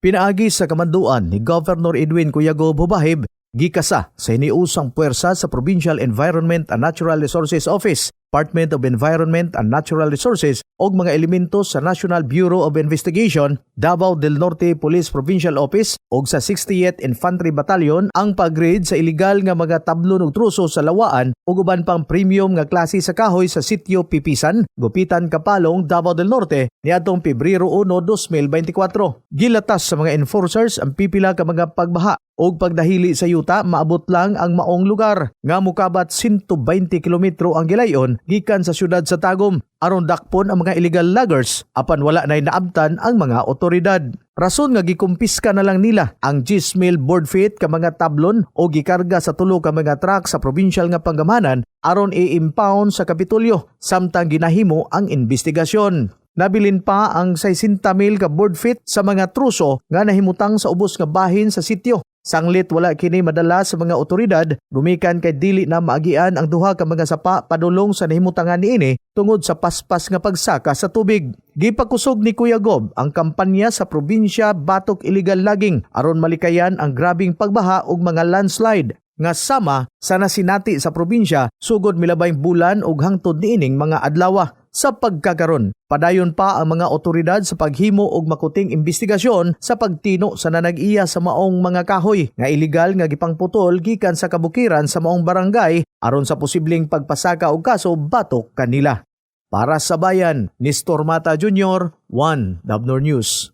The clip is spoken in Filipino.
Pinaagi sa kamanduan ni Governor Edwin Cuyago Bubahib, gikasa sa iniusang puwersa sa Provincial Environment and Natural Resources Office, Department of Environment and Natural Resources o mga elemento sa National Bureau of Investigation, Davao del Norte Police Provincial Office o sa 68th Infantry Battalion ang pag-raid sa iligal nga mga tablon ug truso sa lawaan ug uban pang premium nga klase sa kahoy sa sitio Pipisan, Gupitan Kapalong, Davao del Norte niadtong Pebrero 1, 2024. Gilatas sa mga enforcers ang pipila ka mga pagbaha og pagdahili sa yuta maabot lang ang maong lugar nga mukabat 120 kilometro ang gilayon gikan sa syudad sa Tagum aron dakpon ang mga illegal loggers apan wala nay naabtan ang mga otoridad. Rason nga gikumpiska na lang nila ang 10 mil board feet ka mga tablon o gikarga sa tulo ka mga truck sa provincial nga panggamanan aron i-impound sa Kapitolyo samtang ginahimo ang investigasyon. Nabilin pa ang 60 mil ka board feet sa mga truso nga nahimutang sa ubos nga bahin sa sityo. Sanglit wala kini madala sa mga otoridad, gumikan kay dili na maagian ang duha ka mga sapa padulong sa nahimutangan niini tungod sa paspas nga pagsaka sa tubig. Gipakusog ni Kuya Gob ang kampanya sa probinsya Batok Illegal Logging aron malikayan ang grabing pagbaha ug mga landslide. Nga sama sa nasinati sa probinsya sugod milabayng bulan ug hangtod niining mga adlaw sa pagkakaron. Padayon pa ang mga otoridad sa paghimo og makuting investigasyon sa pagtino sa nanag-iya sa maong mga kahoy nga iligal nga gipangputol gikan sa kabukiran sa maong barangay aron sa posibleng pagpasaka og kaso batok kanila. Para sa bayan, ni Stormata Jr., 1 Dabnor News.